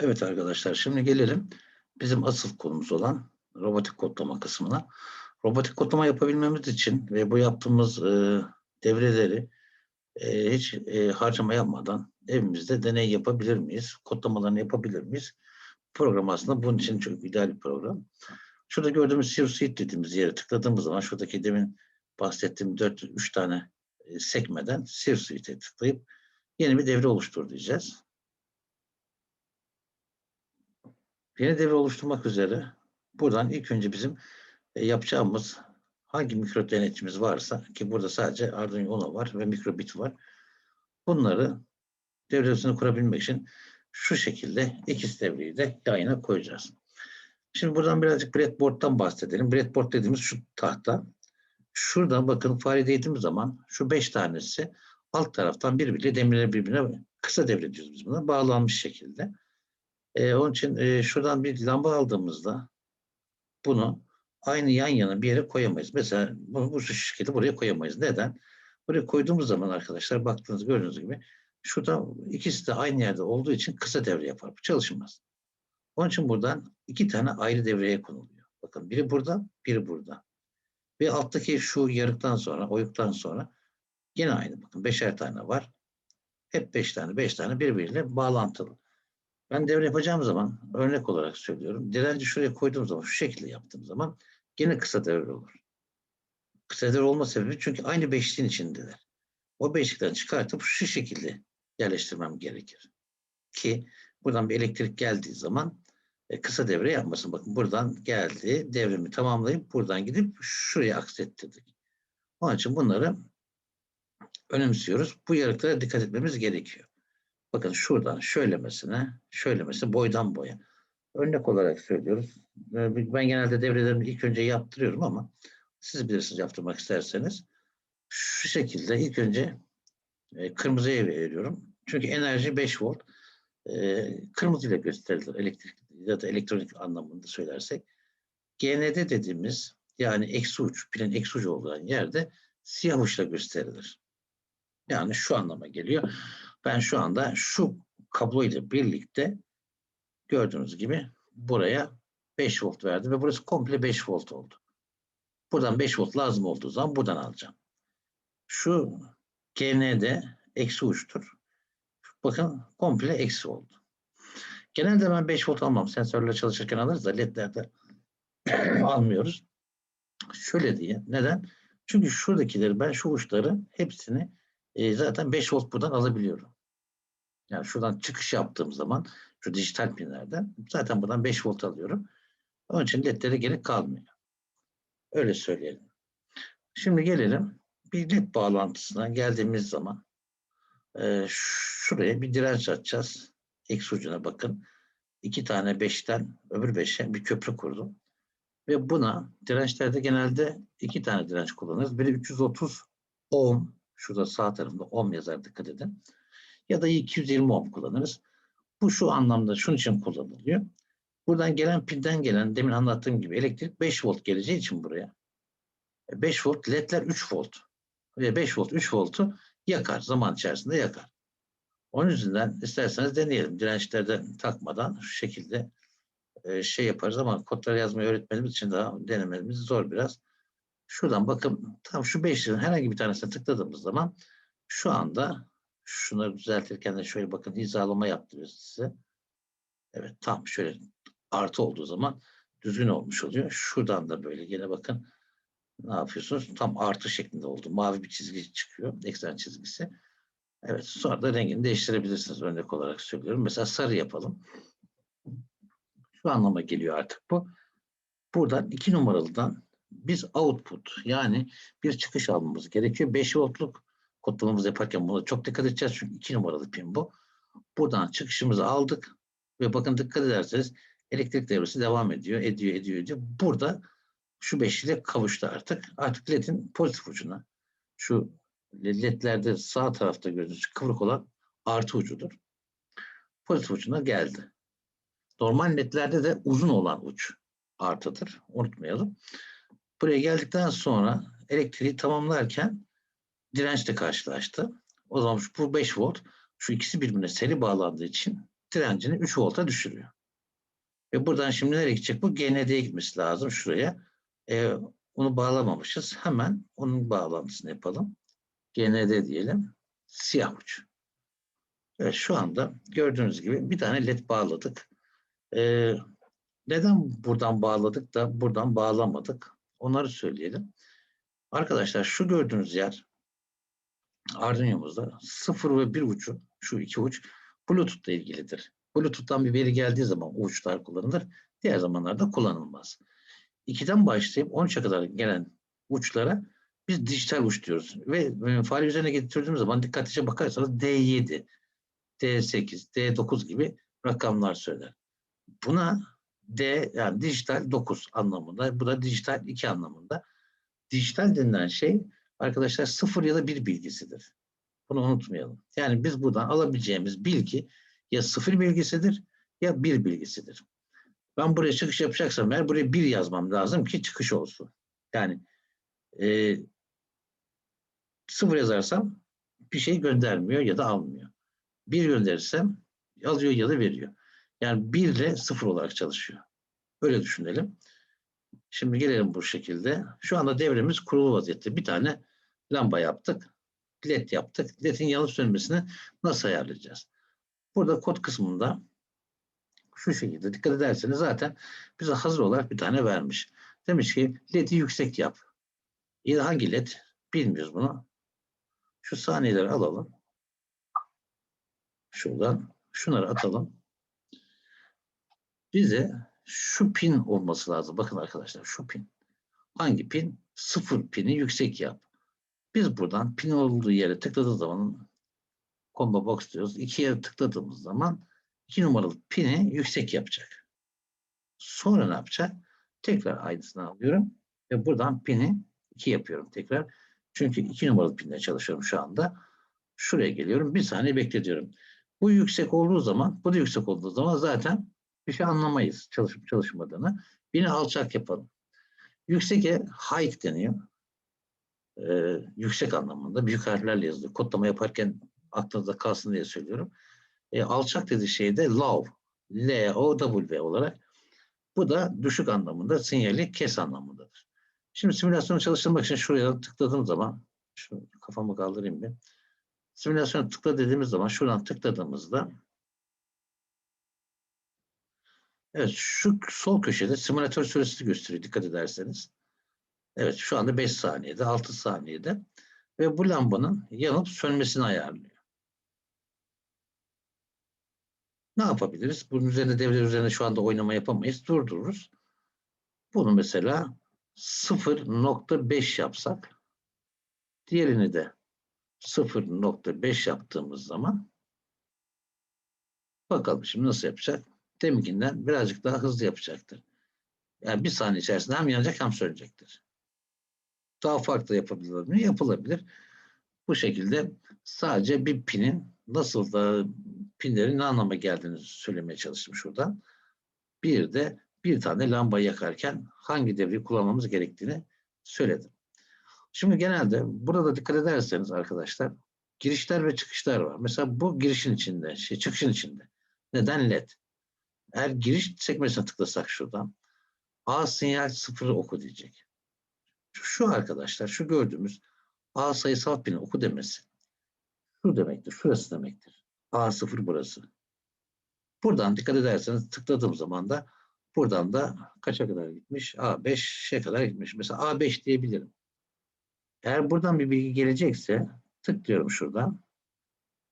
Evet arkadaşlar şimdi gelelim bizim asıl konumuz olan robotik kodlama kısmına. Robotik kodlama yapabilmemiz için ve bu yaptığımız e, devreleri e, hiç e, harcama yapmadan evimizde deney yapabilir miyiz? Kodlamalarını yapabilir miyiz? Program aslında bunun için çok ideal bir program. Şurada gördüğümüz Zero Suite dediğimiz yere tıkladığımız zaman şuradaki demin bahsettiğim 4 3 tane e, sekmeden Zero Suite'e tıklayıp yeni bir devre oluştur diyeceğiz. Yeni devre oluşturmak üzere buradan ilk önce bizim e, yapacağımız hangi mikro denetçimiz varsa ki burada sadece Arduino Uno var ve mikrobit var. Bunları devresini kurabilmek için şu şekilde ikisi devreyi de yayına koyacağız. Şimdi buradan birazcık breadboard'dan bahsedelim. Breadboard dediğimiz şu tahta. Şuradan bakın fare değdiğimiz zaman şu beş tanesi alt taraftan birbiriyle demirleri birbirine kısa devre diyoruz biz buna. Bağlanmış şekilde. Ee, onun için e, şuradan bir lamba aldığımızda bunu aynı yan yana bir yere koyamayız. Mesela bunu bu şekilde buraya koyamayız. Neden? Buraya koyduğumuz zaman arkadaşlar baktığınız gördüğünüz gibi şurada ikisi de aynı yerde olduğu için kısa devre yapar. Bu çalışmaz. Onun için buradan iki tane ayrı devreye konuluyor. Bakın biri burada, biri burada. Ve alttaki şu yarıktan sonra, oyuktan sonra yine aynı. Bakın beşer tane var. Hep beş tane, beş tane birbiriyle bağlantılı. Ben devre yapacağım zaman örnek olarak söylüyorum. Direnci şuraya koyduğum zaman şu şekilde yaptığım zaman gene kısa devre olur. Kısa devre olma sebebi çünkü aynı beşliğin içindeler. O beşlikten çıkartıp şu şekilde yerleştirmem gerekir. Ki buradan bir elektrik geldiği zaman e, kısa devre yapmasın. Bakın buradan geldi, devremi tamamlayıp buradan gidip şuraya aksettirdik. Onun için bunları önemsiyoruz. Bu yarıklara dikkat etmemiz gerekiyor. Bakın şuradan şöylemesine, şöylemesine boydan boya. Örnek olarak söylüyoruz. Ee, ben genelde devrelerimi ilk önce yaptırıyorum ama siz bilirsiniz yaptırmak isterseniz. Şu şekilde ilk önce e, kırmızıya veriyorum. Çünkü enerji 5 volt. E, kırmızı ile gösterilir elektrik ya da elektronik anlamında söylersek. GND dediğimiz yani eksi uç, pilin eksi ucu olan yerde siyah uçla gösterilir. Yani şu anlama geliyor. Ben şu anda şu kablo ile birlikte gördüğünüz gibi buraya 5 volt verdim ve burası komple 5 volt oldu. Buradan 5 volt lazım olduğu zaman buradan alacağım. Şu GN'de eksi uçtur. Bakın komple eksi oldu. Genelde ben 5 volt almam. Sensörle çalışırken alırız da ledlerde almıyoruz. Şöyle diye. Neden? Çünkü şuradakileri ben şu uçları hepsini e, zaten 5 volt buradan alabiliyorum. Yani şuradan çıkış yaptığım zaman şu dijital pinlerden zaten buradan 5 volt alıyorum. Onun için ledlere gerek kalmıyor. Öyle söyleyelim. Şimdi gelelim bir led bağlantısına geldiğimiz zaman e, şuraya bir direnç açacağız. X ucuna bakın. İki tane beşten öbür beşe bir köprü kurdum. Ve buna dirençlerde genelde iki tane direnç kullanırız. Biri 330 ohm. Şurada sağ tarafında ohm yazar dikkat edin. Ya da 220 ohm kullanırız. Bu şu anlamda şunun için kullanılıyor. Buradan gelen pinden gelen demin anlattığım gibi elektrik 5 volt geleceği için buraya. 5 e, volt ledler 3 volt. Ve 5 volt 3 voltu yakar. Zaman içerisinde yakar. Onun yüzünden isterseniz deneyelim. Dirençlerde takmadan şu şekilde e, şey yaparız ama kodları yazmayı öğretmenimiz için daha denememiz zor biraz. Şuradan bakın tam şu beşlerin herhangi bir tanesine tıkladığımız zaman şu anda şunları düzeltirken de şöyle bakın hizalama yaptırıyoruz size. Evet tam şöyle artı olduğu zaman düzgün olmuş oluyor. Şuradan da böyle yine bakın ne yapıyorsunuz? Tam artı şeklinde oldu. Mavi bir çizgi çıkıyor. Eksen çizgisi. Evet sonra da rengini değiştirebilirsiniz örnek olarak söylüyorum. Mesela sarı yapalım. Şu anlama geliyor artık bu. Buradan iki numaralıdan biz output yani bir çıkış almamız gerekiyor. 5 voltluk kodlamamızı yaparken buna çok dikkat edeceğiz. Çünkü iki numaralı pin bu. Buradan çıkışımızı aldık ve bakın dikkat ederseniz elektrik devresi devam ediyor, ediyor, ediyor, ediyor. Burada şu beşliğe kavuştu artık. Artık ledin pozitif ucuna şu ledlerde sağ tarafta gördüğünüz kıvrık olan artı ucudur. Pozitif ucuna geldi. Normal ledlerde de uzun olan uç artıdır. Unutmayalım. Buraya geldikten sonra elektriği tamamlarken dirençle karşılaştı. O zaman bu 5 volt şu ikisi birbirine seri bağlandığı için direncini 3 volta düşürüyor. Ve buradan şimdi nereye gidecek? Bu GND'ye gitmesi lazım şuraya. Ee, onu bağlamamışız. Hemen onun bağlantısını yapalım. GND diyelim. Siyah uç. Evet şu anda gördüğünüz gibi bir tane led bağladık. Ee, neden buradan bağladık da buradan bağlamadık? Onları söyleyelim. Arkadaşlar şu gördüğünüz yer Arduino'muzda 0 ve 1 ucu, şu iki uç Bluetooth ile ilgilidir. Bluetooth'tan bir veri geldiği zaman o uçlar kullanılır. Diğer zamanlarda kullanılmaz. 2'den başlayıp 13'e kadar gelen uçlara biz dijital uç diyoruz. Ve fare üzerine getirdiğimiz zaman dikkatlice bakarsanız D7, D8, D9 gibi rakamlar söyler. Buna D yani dijital 9 anlamında, bu da dijital 2 anlamında. Dijital denilen şey arkadaşlar 0 ya da 1 bilgisidir. Bunu unutmayalım. Yani biz buradan alabileceğimiz bilgi ya 0 bilgisidir ya 1 bilgisidir. Ben buraya çıkış yapacaksam eğer buraya 1 yazmam lazım ki çıkış olsun. Yani e, 0 yazarsam bir şey göndermiyor ya da almıyor. 1 gönderirsem alıyor ya da veriyor. Yani 1 ile 0 olarak çalışıyor. Öyle düşünelim. Şimdi gelelim bu şekilde. Şu anda devremiz kurulu vaziyette. Bir tane lamba yaptık. LED yaptık. LED'in yanıp sönmesini nasıl ayarlayacağız? Burada kod kısmında şu şekilde dikkat ederseniz zaten bize hazır olarak bir tane vermiş. Demiş ki LED'i yüksek yap. Ya hangi LED? Bilmiyoruz bunu. Şu saniyeleri alalım. Şuradan şunları atalım. Bize şu pin olması lazım. Bakın arkadaşlar şu pin. Hangi pin? Sıfır pini yüksek yap. Biz buradan pin olduğu yere tıkladığımız zaman combo box diyoruz. İki yere tıkladığımız zaman iki numaralı pini yüksek yapacak. Sonra ne yapacak? Tekrar aynısını alıyorum ve buradan pini 2 yapıyorum tekrar. Çünkü iki numaralı pinle çalışıyorum şu anda. Şuraya geliyorum. Bir saniye bekletiyorum. Bu yüksek olduğu zaman, bu da yüksek olduğu zaman zaten bir şey anlamayız çalışıp çalışmadığını. Bini alçak yapalım. Yüksek'e high deniyor. Ee, yüksek anlamında büyük harflerle yazılıyor. Kodlama yaparken aklınızda kalsın diye söylüyorum. E, alçak dediği şey de low. L-O-W olarak. Bu da düşük anlamında sinyali kes anlamındadır. Şimdi simülasyonu çalıştırmak için şuraya tıkladığım zaman şu kafamı kaldırayım bir. Simülasyonu tıkla dediğimiz zaman şuradan tıkladığımızda Evet şu sol köşede simülatör süresini gösteriyor dikkat ederseniz. Evet şu anda 5 saniyede 6 saniyede ve bu lambanın yanıp sönmesini ayarlıyor. Ne yapabiliriz? Bunun üzerinde devre üzerinde şu anda oynama yapamayız. Durdururuz. Bunu mesela 0.5 yapsak diğerini de 0.5 yaptığımız zaman bakalım şimdi nasıl yapacak? Deminkinden birazcık daha hızlı yapacaktır. Yani bir saniye içerisinde hem yanacak hem sönecektir. Daha farklı yapabilir mi? Yapılabilir. Bu şekilde sadece bir pinin nasıl da pinlerin ne anlama geldiğini söylemeye çalıştım şuradan. Bir de bir tane lamba yakarken hangi devreyi kullanmamız gerektiğini söyledim. Şimdi genelde burada dikkat ederseniz arkadaşlar girişler ve çıkışlar var. Mesela bu girişin içinde, şey, çıkışın içinde. Neden LED? Eğer giriş sekmesine tıklasak şuradan A sinyal sıfırı oku diyecek. Şu arkadaşlar, şu gördüğümüz A sayısal pini oku demesi. Şu demektir, şurası demektir. A0 burası. Buradan dikkat ederseniz tıkladığım zaman da buradan da kaça kadar gitmiş? A5'e kadar gitmiş. Mesela A5 diyebilirim. Eğer buradan bir bilgi gelecekse tıklıyorum şuradan.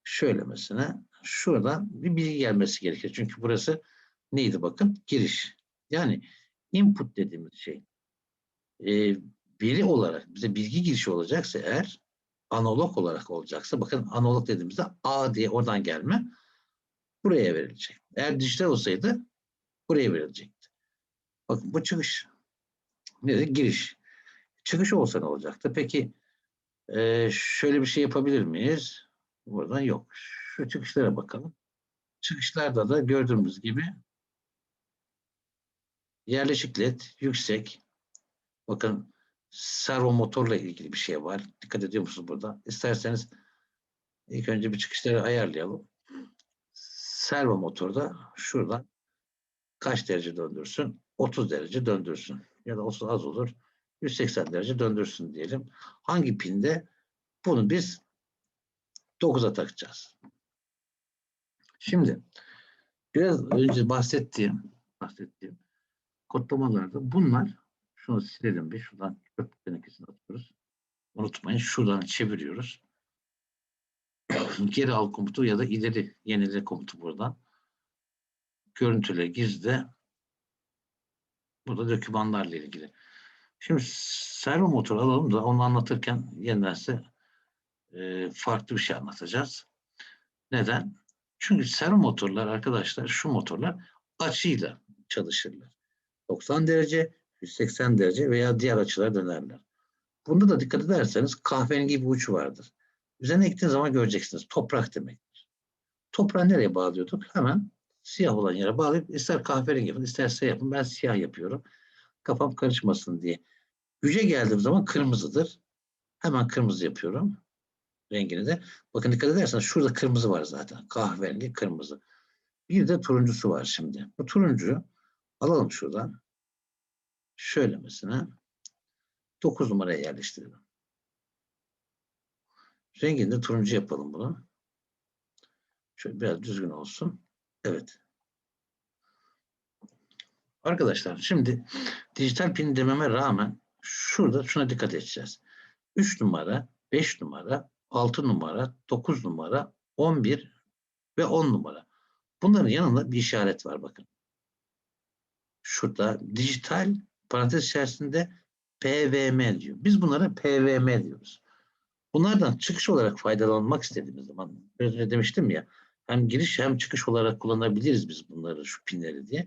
Şöyle mesela şuradan bir bilgi gelmesi gerekir. Çünkü burası neydi bakın? Giriş. Yani input dediğimiz şey e, veri olarak bize bilgi girişi olacaksa eğer analog olarak olacaksa bakın analog dediğimizde A diye oradan gelme buraya verilecek. Eğer dijital olsaydı buraya verilecekti. Bakın bu çıkış. Nedir? Giriş. Çıkış olsa ne olacaktı? Peki e, şöyle bir şey yapabilir miyiz? Buradan yok. Şu çıkışlara bakalım. Çıkışlarda da gördüğümüz gibi yerleşik led yüksek. Bakın servo motorla ilgili bir şey var. Dikkat ediyor musunuz burada? İsterseniz ilk önce bir çıkışları ayarlayalım. servo motorda şuradan kaç derece döndürsün? 30 derece döndürsün. Ya da 30 az olur. 180 derece döndürsün diyelim. Hangi pinde? Bunu biz 9'a takacağız. Şimdi biraz önce bahsettiğim bahsettiğim kodlamalarda bunlar şunu silelim bir şuradan çöp tenekesine atıyoruz. Unutmayın şuradan çeviriyoruz. Geri al komutu ya da ileri yenile komutu buradan. Görüntüle gizle. Burada dokümanlarla ilgili. Şimdi servo motor alalım da onu anlatırken yendense e, farklı bir şey anlatacağız. Neden? Çünkü servo motorlar arkadaşlar şu motorlar açıyla çalışırlar. 90 derece, 180 derece veya diğer açılara dönerler. Bunda da dikkat ederseniz kahverengi bir uç vardır. Üzerine gittiğiniz zaman göreceksiniz. Toprak demektir. Toprağı nereye bağlıyorduk? Hemen siyah olan yere bağlayıp ister kahverengi yapın, isterse yapın. Ben siyah yapıyorum. Kafam karışmasın diye. Güce geldiğim zaman kırmızıdır. Hemen kırmızı yapıyorum. Rengini de. Bakın dikkat ederseniz şurada kırmızı var zaten. Kahverengi kırmızı. Bir de turuncusu var şimdi. Bu turuncuyu alalım şuradan. Şöyle mesela 9 numaraya yerleştirelim. Rengini de turuncu yapalım bunu. Şöyle biraz düzgün olsun. Evet. Arkadaşlar şimdi dijital pin dememe rağmen şurada şuna dikkat edeceğiz. 3 numara, 5 numara, 6 numara, 9 numara, 11 ve 10 numara. Bunların yanında bir işaret var bakın. Şurada dijital parantez içerisinde PVM diyor. Biz bunlara PVM diyoruz. Bunlardan çıkış olarak faydalanmak istediğimiz zaman biraz önce demiştim ya hem giriş hem çıkış olarak kullanabiliriz biz bunları şu pinleri diye.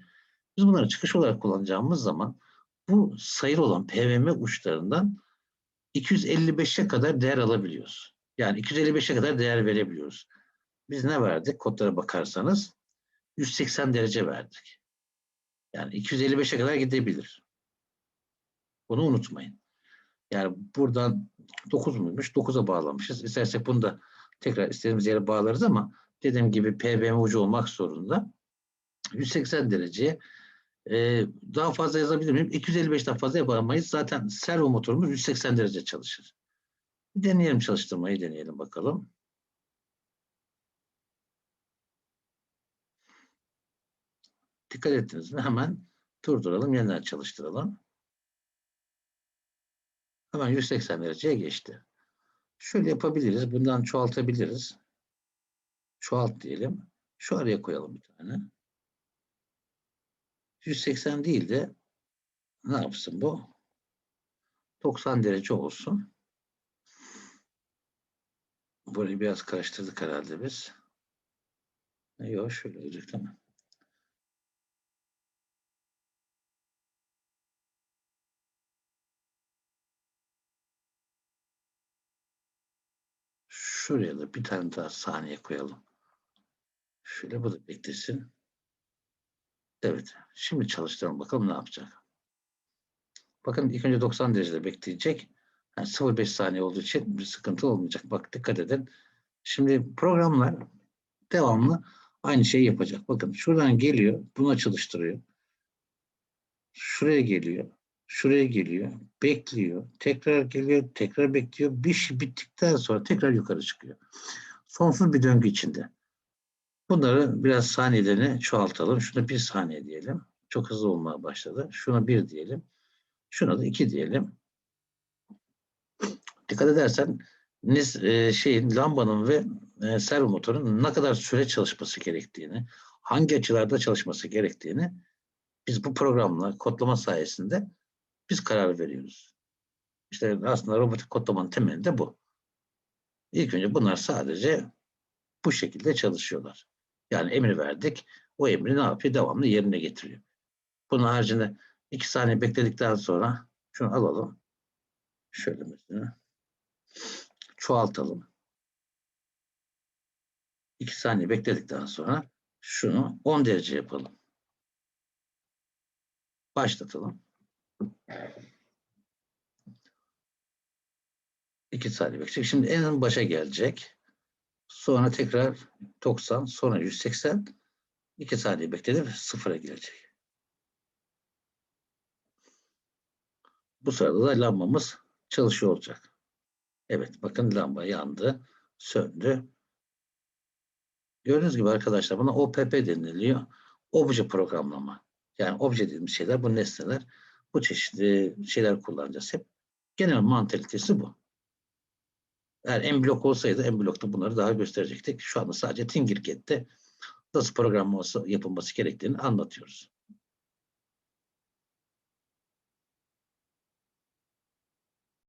Biz bunları çıkış olarak kullanacağımız zaman bu sayılı olan PVM uçlarından 255'e kadar değer alabiliyoruz. Yani 255'e kadar değer verebiliyoruz. Biz ne verdik? Kodlara bakarsanız 180 derece verdik. Yani 255'e kadar gidebilir. Bunu unutmayın. Yani buradan 9 muymuş? 9'a bağlamışız. İstersek bunu da tekrar istediğimiz yere bağlarız ama dediğim gibi PBM ucu olmak zorunda. 180 dereceye e, daha fazla yazabilir miyim? 255'ten fazla yapamayız. Zaten servo motorumuz 180 derece çalışır. Deneyelim çalıştırmayı deneyelim bakalım. Dikkat ettiniz mi? Hemen durduralım, yeniden çalıştıralım. Hemen 180 dereceye geçti. Şöyle yapabiliriz. Bundan çoğaltabiliriz. Çoğalt diyelim. Şu araya koyalım bir tane. 180 değil de ne yapsın bu? 90 derece olsun. Burayı biraz karıştırdık herhalde biz. Yok şöyle olacak tamam. Şuraya da bir tane daha saniye koyalım. Şöyle bu da beklesin. Evet. Şimdi çalıştıralım bakalım ne yapacak. Bakın ilk önce 90 derecede bekleyecek. Yani 0.5 saniye olduğu için bir sıkıntı olmayacak. Bak dikkat edin. Şimdi programlar devamlı aynı şeyi yapacak. Bakın şuradan geliyor. Buna çalıştırıyor. Şuraya geliyor. Şuraya geliyor. Bekliyor. Tekrar geliyor. Tekrar bekliyor. Bir şey bittikten sonra tekrar yukarı çıkıyor. Sonsuz bir döngü içinde. Bunları biraz saniyelerini çoğaltalım. Şuna bir saniye diyelim. Çok hızlı olmaya başladı. Şuna bir diyelim. Şuna da iki diyelim. Dikkat edersen e, şeyin lambanın ve e, servo motorun ne kadar süre çalışması gerektiğini, hangi açılarda çalışması gerektiğini biz bu programla kodlama sayesinde biz karar veriyoruz. İşte aslında robotik kodlamanın temelinde bu. İlk önce bunlar sadece bu şekilde çalışıyorlar. Yani emir verdik. O emri ne yapıyor? Devamlı yerine getiriyor. Bunun haricinde iki saniye bekledikten sonra şunu alalım. Şöyle mesela. Çoğaltalım. İki saniye bekledikten sonra şunu 10 derece yapalım. Başlatalım. İki saniye bekleyecek. Şimdi en başa gelecek. Sonra tekrar 90, sonra 180, 2 saniye bekledim. Sıfıra girecek. Bu sırada da lambamız çalışıyor olacak. Evet bakın lamba yandı. Söndü. Gördüğünüz gibi arkadaşlar buna OPP deniliyor. Obje programlama. Yani obje dediğimiz şeyler bu nesneler. Bu çeşitli şeyler kullanacağız hep. Genel mantalitesi bu. Eğer en blok olsaydı en blokta bunları daha gösterecektik. Şu anda sadece Tinkercad'de nasıl programlaması yapılması gerektiğini anlatıyoruz.